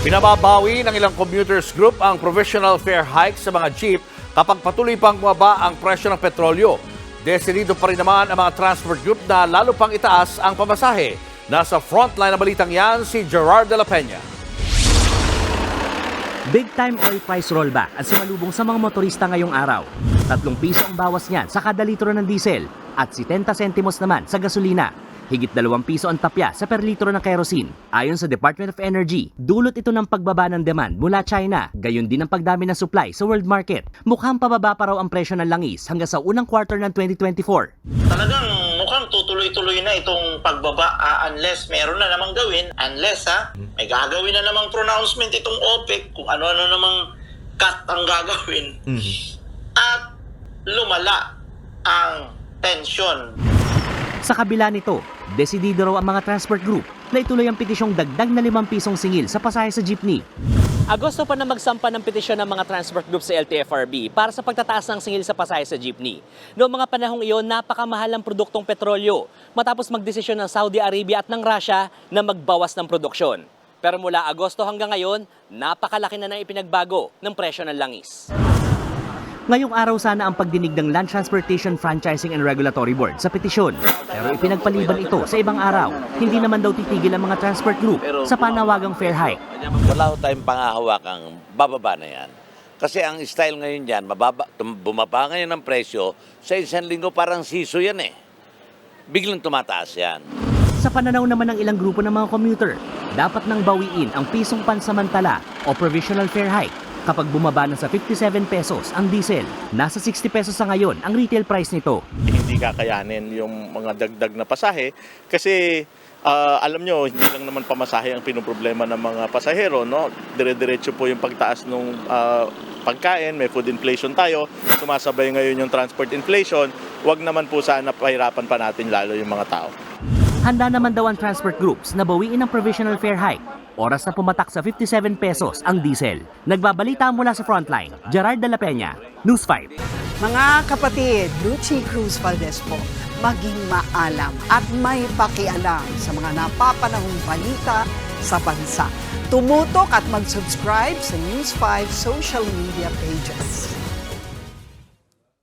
Pinababawi ng ilang commuters group ang provisional fare hike sa mga jeep kapag patuloy pang bumaba ang presyo ng petrolyo. Desidido pa rin naman ang mga transport group na lalo pang itaas ang pamasahe. Nasa frontline na balitang yan si Gerard de la Peña. Big time oil price rollback ang sumalubong sa mga motorista ngayong araw. Tatlong piso ang bawas niyan sa kada litro ng diesel at 70 sentimos naman sa gasolina. Higit dalawang piso ang tapya sa per litro ng kerosene. Ayon sa Department of Energy, dulot ito ng pagbaba ng demand mula China. Gayon din ang pagdami ng supply sa world market. Mukhang pababa pa raw ang presyo ng langis hanggang sa unang quarter ng 2024. talagang mukhang tutuloy-tuloy na itong pagbaba ah, unless meron na namang gawin, unless ha, may gagawin na namang pronouncement itong OPEC kung ano-ano namang cut ang gagawin. At lumala ang tension. Sa kabila nito, desidido raw ang mga transport group na ituloy ang petisyong dagdag na 5 pisong singil sa pasahe sa jeepney. Agosto pa na magsampa ng petisyon ng mga transport group sa LTFRB para sa pagtataas ng singil sa pasahe sa jeepney. Noong mga panahong iyon, napakamahal ang produktong petrolyo matapos magdesisyon ng Saudi Arabia at ng Russia na magbawas ng produksyon. Pero mula Agosto hanggang ngayon, napakalaki na ng ipinagbago ng presyo ng langis. Ngayong araw sana ang pagdinig ng Land Transportation Franchising and Regulatory Board sa petisyon. Pero ipinagpaliban ito sa ibang araw. Hindi naman daw titigil ang mga transport group sa panawagang fair hike. Wala ko tayong pangahawakang bababa na yan. Kasi ang style ngayon dyan, mababa, bumaba ngayon ang presyo, sa isang linggo parang siso yan eh. Biglang tumataas yan. Sa pananaw naman ng ilang grupo ng mga commuter, dapat nang bawiin ang pisong pansamantala o provisional fare hike kapag bumaba na sa 57 pesos ang diesel. Nasa 60 pesos sa ngayon ang retail price nito. hindi kakayanin yung mga dagdag na pasahe kasi ah, alam nyo, hindi lang naman pamasahe ang pinoproblema ng mga pasahero, no? Dire-diretso po yung pagtaas ng pagkain, may food inflation tayo, sumasabay ngayon yung transport inflation, wag naman po sana pahirapan pa natin lalo yung mga tao. Handa naman daw ang transport groups na bawiin ang provisional fare hike. Oras na pumatak sa 57 pesos ang diesel. Nagbabalita mula sa frontline, Gerard de la Peña, News 5. Mga kapatid, Lucy Cruz Valdez po, maging maalam at may pakialam sa mga napapanahong balita sa bansa. Tumutok at mag-subscribe sa News 5 social media pages.